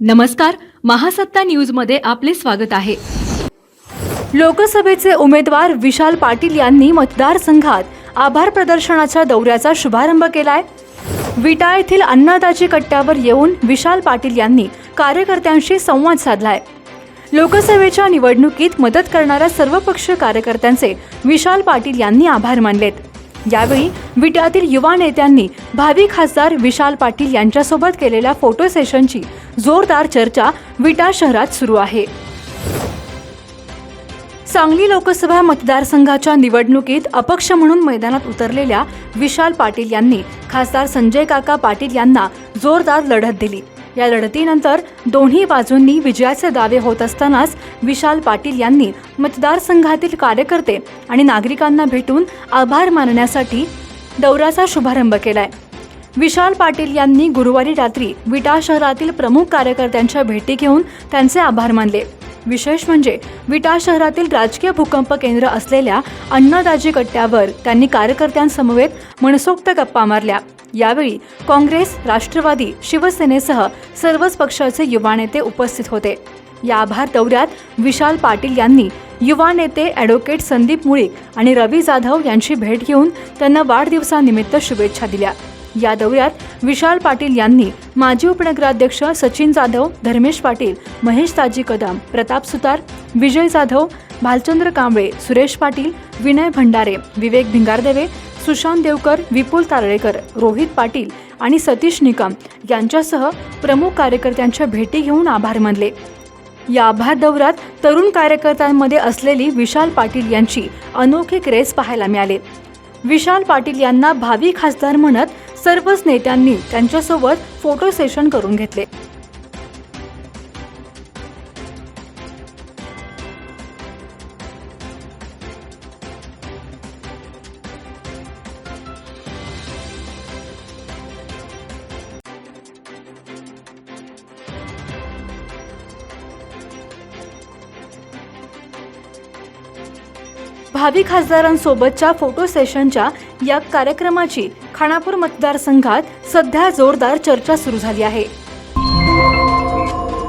नमस्कार महासत्ता न्यूजमध्ये आपले स्वागत आहे. लोकसभेचे उमेदवार विशाल पाटील यांनी मतदारसंघात आभार प्रदर्शनाच्या दौऱ्याचा शुभारंभ केलाय. विटा येथील अन्नदाची कट्ट्यावर येऊन विशाल पाटील यांनी कार्यकर्त्यांशी संवाद साधलाय. लोकसभेच्या निवडणुकीत मदत करणाऱ्या सर्वपक्षीय कार्यकर्त्यांचे विशाल पाटील यांनी आभार मानलेत. यावेळी विट्यातील युवा नेत्यांनी भावी खासदार विशाल पाटील यांच्यासोबत केलेल्या फोटो सेशनची जोरदार चर्चा विटा शहरात सुरू आहे. सांगली लोकसभा मतदारसंघाच्या निवडणुकीत अपक्ष म्हणून मैदानात उतरलेल्या विशाल पाटील यांनी खासदार संजय काका पाटील यांना जोरदार लढत दिली. या लढतीनंतर दोन्ही बाजूंनी विजयाचे दावे होत असतानाच विशाल पाटील यांनी मतदारसंघातील कार्यकर्ते आणि नागरिकांना भेटून आभार मानण्यासाठी दौऱ्याचा शुभारंभ केलाय. विशाल पाटील यांनी गुरुवारी रात्री विटा शहरातील प्रमुख कार्यकर्त्यांच्या भेटी घेऊन त्यांचे आभार मानले. विशेष म्हणजे विटा शहरातील राजकीय भूकंप केंद्र असलेल्या अन्नदाजी कट्ट्यावर त्यांनी कार्यकर्त्यांसमवेत मनसोक्त गप्पा मारल्या. यावेळी काँग्रेस राष्ट्रवादी शिवसेनेसह सर्वच पक्षाचे युवा नेते उपस्थित होते. या आभार दौऱ्यात विशाल पाटील यांनी युवा नेते ॲडव्होकेट संदीप मुळीक आणि रवी जाधव यांची भेट घेऊन त्यांना वाढदिवसानिमित्त शुभेच्छा दिल्या. या दौऱ्यात विशाल पाटील यांनी माजी उपनगराध्यक्ष सचिन जाधव धर्मेश पाटील महेश ताजी कदम प्रताप सुतार विजय जाधव भालचंद्र कांबळे सुरेश पाटील विनय भंडारे विवेक भिंगारदेवे सुशांत देवकर विपुल तारळेकर रोहित पाटील आणि सतीश निकम यांच्यासह प्रमुख कार्यकर्त्यांच्या भेटी घेऊन आभार मानले. या आभार दौऱ्यात तरुण कार्यकर्त्यांमध्ये असलेली विशाल पाटील यांची अनोखी क्रेज पाहायला मिळाले. विशाल पाटील यांना भावी खासदार म्हणत सर्वच नेत्यांनी त्यांच्यासोबत फोटो सेशन करून घेतले. भावी खासदारांसोबतच्या फोटो सेशनच्या या कार्यक्रमाची खानापूर मतदारसंघात सध्या जोरदार चर्चा सुरू झाली आहे.